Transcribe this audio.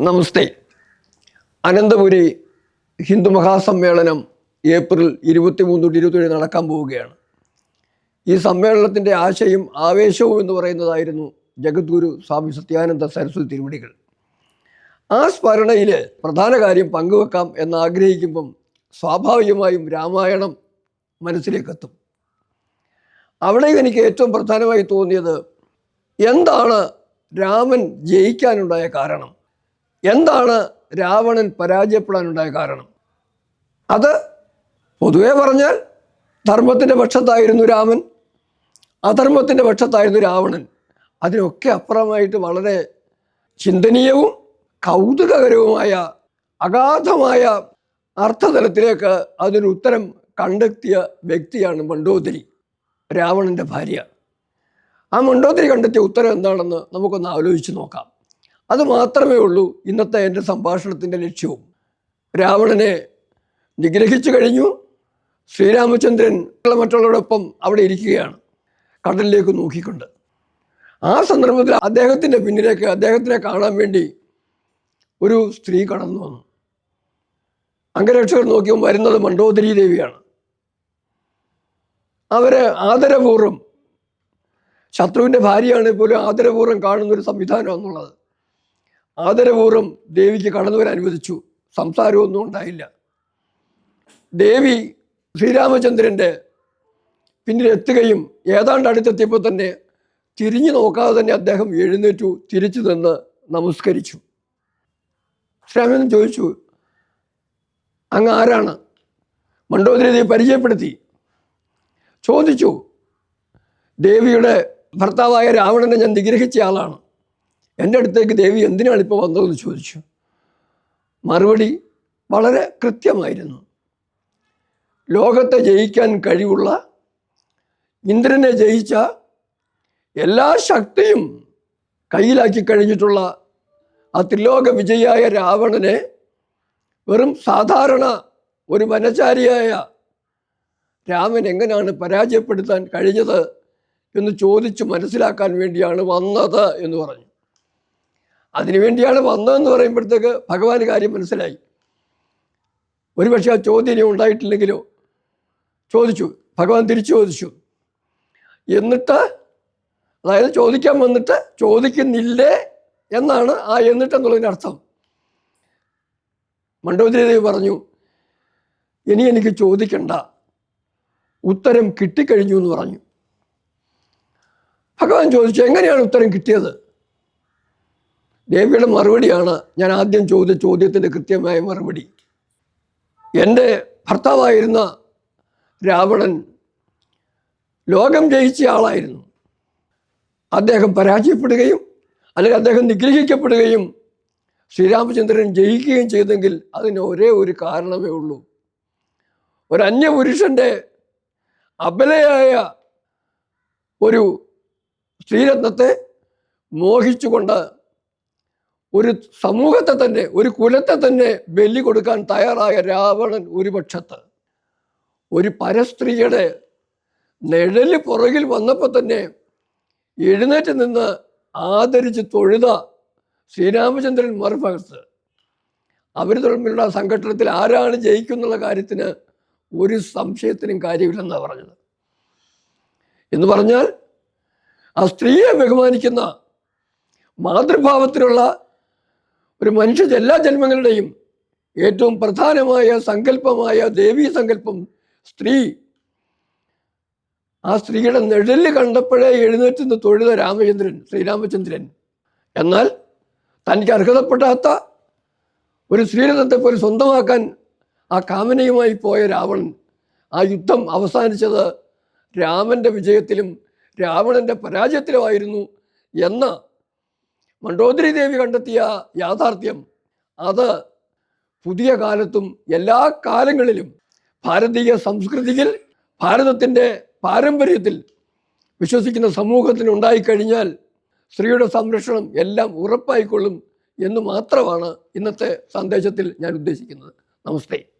നമസ്തേ. അനന്തപുരി ഹിന്ദു മഹാസമ്മേളനം ഏപ്രിൽ ഇരുപത്തി മൂന്ന് തൊട്ട് ഇരുപത്തേഴ് നടക്കാൻ പോവുകയാണ്. ഈ സമ്മേളനത്തിന്റെ ആശയം ആവേശവും എന്ന് പറയുന്നതായിരുന്നു ജഗദ്ഗുരു സ്വാമി സത്യാനന്ദ സരസ്വതി തിരുവടികൾ ആ സ്മരണയിൽ പ്രധാന കാര്യം പങ്കുവെക്കാം എന്ന് ആഗ്രഹിക്കുമ്പം സ്വാഭാവികമായും രാമായണം മനസ്സിലേക്കെത്തും. അവിടെ എനിക്ക് ഏറ്റവും പ്രധാനമായി തോന്നിയത് എന്താണ് രാമൻ ജയിക്കാനുണ്ടായ കാരണം? എന്താണ് രാവണൻ പരാജയപ്പെടാനുണ്ടായ കാരണം? അത് പൊതുവെ പറഞ്ഞാൽ ധർമ്മത്തിന്റെ പക്ഷത്തായിരുന്നു രാമൻ അധർമ്മത്തിന്റെ പക്ഷത്തായിരുന്നു രാവണൻ. അതിനൊക്കെ അപ്പുറമായിട്ട് വളരെ ചിന്തനീയവും കൗതുകകരവുമായ അഗാധമായ അർത്ഥതലത്തിലേക്ക് അതിന് ഉത്തരം കണ്ടെത്തിയ വ്യക്തിയാണ് മണ്ടോദരി രാവണന്റെ ഭാര്യ. ആ മണ്ടോദരി കണ്ടെത്തിയ ഉത്തരം എന്താണെന്ന് നമുക്കൊന്ന് ആലോചിച്ച് നോക്കാം. അത് മാത്രമേ ഉള്ളൂ ഇന്നത്തെ എന്റെ സംഭാഷണത്തിന്റെ ലക്ഷ്യവും. രാവണനെ നിഗ്രഹിച്ചു കഴിഞ്ഞു. ശ്രീരാമചന്ദ്രൻ മറ്റുള്ളവരോടൊപ്പം അവിടെ ഇരിക്കുകയാണ് കടലിലേക്ക് നോക്കിക്കൊണ്ട്. ആ സന്ദർഭത്തിൽ അദ്ദേഹത്തിന്റെ പിന്നിലേക്ക് അദ്ദേഹത്തിനെ കാണാൻ വേണ്ടി ഒരു സ്ത്രീ കടന്നു വന്നു. അംഗരക്ഷകർ നോക്കിയപ്പോൾ വരുന്നത് മണ്ഡോദരി ദേവിയാണ്. അവർ ആദരപൂർവം ശത്രുവിന്റെ ഭാര്യയാണെങ്കിൽ പോലും ആദരപൂർവം കാണുന്ന ഒരു സംവിധാനം എന്നുള്ളത് ആദരപൂർവം ദേവിക്ക് കടന്നു വരാൻ അനുവദിച്ചു സംസാരമൊന്നും ഉണ്ടായില്ല. ദേവി ശ്രീരാമചന്ദ്രന്റെ പിന്നിലെത്തുകയും ഏതാണ്ട് അടുത്തെത്തിയപ്പോൾ തന്നെ തിരിഞ്ഞു നോക്കാതെ തന്നെ അദ്ദേഹം എഴുന്നേറ്റു തിരിച്ചു നിന്ന് നമസ്കരിച്ചു. ശ്രീരാമൻ ചോദിച്ചു അങ്ങ് ആരാണ്? മണ്ഡോദരി ദേവി പരിചയപ്പെടുത്തി? ചോദിച്ചു ദേവിയുടെ ഭർത്താവായ രാവണനെ ഞാൻ നിഗ്രഹിച്ച ആളാണ് എന്റെ അടുത്തേക്ക് ദേവി എന്തിനാണ് ഇപ്പോൾ വന്നതെന്ന് ചോദിച്ചു. മറുപടി വളരെ കൃത്യമായിരുന്നു. ലോകത്തെ ജയിക്കാൻ കഴിവുള്ള ഇന്ദ്രനെ ജയിച്ച എല്ലാ ശക്തിയും കയ്യിലാക്കി കഴിഞ്ഞിട്ടുള്ള ആ ത്രിലോക വിജയായ രാവണനെ വെറും സാധാരണ ഒരു വനചാരിയായ രാമൻ എങ്ങനെയാണ് പരാജയപ്പെടുത്താൻ കഴിഞ്ഞത് എന്ന് ചോദിച്ചു മനസ്സിലാക്കാൻ വേണ്ടിയാണ് വന്നത് എന്ന് പറഞ്ഞു. അതിനുവേണ്ടിയാണ് വന്നതെന്ന് പറയുമ്പോഴത്തേക്ക് ഭഗവാൻ കാര്യം മനസ്സിലായി. ഒരുപക്ഷെ ആ ചോദ്യം ഇനി ഉണ്ടായിട്ടില്ലെങ്കിലോ? ചോദിച്ചു. ഭഗവാൻ തിരിച്ചു ചോദിച്ചു എന്നിട്ട് അതായത് ചോദിക്കാൻ വന്നിട്ട് ചോദിക്കുന്നില്ലേ എന്നാണ് ആ എന്നിട്ട് എന്നുള്ളതിന്റെ അർത്ഥം. മണ്ഡോദരി ദേവി പറഞ്ഞു ഇനി എനിക്ക് ചോദിക്കണ്ട. ഉത്തരം കിട്ടിക്കഴിഞ്ഞു എന്ന് പറഞ്ഞു. ഭഗവാൻ ചോദിച്ചു എങ്ങനെയാണ് ഉത്തരം കിട്ടിയത്? ദേവിയുടെ മറുപടിയാണ് ഞാൻ ആദ്യം ചോദിച്ച ചോദ്യത്തിന്റെ കൃത്യമായ മറുപടി. എന്റെ ഭർത്താവായിരുന്ന രാവണൻ ലോകം ജയിച്ച ആളായിരുന്നു. അദ്ദേഹം പരാജയപ്പെടുകയും അല്ലെങ്കിൽ അദ്ദേഹം നിഗ്രഹിക്കപ്പെടുകയും ശ്രീരാമചന്ദ്രൻ ജയിക്കുകയും ചെയ്തെങ്കിൽ അതിന് ഒരേ ഒരു കാരണമേ ഉള്ളൂ. ഒരു അന്യപുരുഷന്റെ അബലയായ ഒരു സ്ത്രീരത്നത്തെ മോഹിച്ചുകൊണ്ട് ഒരു സമൂഹത്തെ തന്നെ ഒരു കുലത്തെ തന്നെ ബലി കൊടുക്കാൻ തയ്യാറായ രാവണൻ ഒരു പക്ഷത്ത് ഒരു പരസ്ത്രീയുടെ നിഴൽ പുറകിൽ വന്നപ്പോൾ തന്നെ എഴുന്നേറ്റ് നിന്ന് ആദരിച്ച് തൊഴുത ശ്രീരാമചന്ദ്രൻ മറുഭാഗത്ത് അവർ തമ്മിലുള്ള സംഘട്ടനത്തിൽ ആരാണ് ജയിക്കുന്നുള്ള കാര്യത്തിന് ഒരു സംശയത്തിനും കാര്യമില്ലെന്നാണ് പറഞ്ഞത്. എന്ന് പറഞ്ഞാൽ ആ സ്ത്രീയെ ബഹുമാനിക്കുന്ന മാതൃഭാവത്തിലുള്ള ഒരു മനുഷ്യ എല്ലാ ജന്മങ്ങളുടെയും ഏറ്റവും പ്രധാനമായ സങ്കല്പമായ ദേവീ സങ്കല്പം സ്ത്രീ. ആ സ്ത്രീയുടെ നിഴൽ കണ്ടപ്പോഴേ എഴുന്നേറ്റ് നിന്ന് തൊഴുത രാമചന്ദ്രൻ ശ്രീരാമചന്ദ്രൻ. എന്നാൽ തനിക്ക് അർഹതപ്പെടാത്ത ഒരു ശ്രീരഥത്തെ പോലെ സ്വന്തമാക്കാൻ ആ കാമനയുമായി പോയ രാവണൻ ആ യുദ്ധം അവസാനിച്ചത് രാമന്റെ വിജയത്തിലും രാവണന്റെ പരാജയത്തിലുമായിരുന്നു എന്ന മണ്ഡോദരി ദേവി കണ്ടെത്തിയ യാഥാർത്ഥ്യം അത് പുതിയ കാലത്തും എല്ലാ കാലങ്ങളിലും ഭാരതീയ സംസ്കൃതിയിൽ ഭാരതത്തിന്റെ പാരമ്പര്യത്തിൽ വിശ്വസിക്കുന്ന സമൂഹത്തിന് ഉണ്ടായിക്കഴിഞ്ഞാൽ സ്ത്രീയുടെ സംരക്ഷണം എല്ലാം ഉറപ്പായിക്കൊള്ളും എന്ന് മാത്രമാണ് ഇന്നത്തെ സന്ദേശത്തിൽ ഞാൻ ഉദ്ദേശിക്കുന്നത്. നമസ്തേ.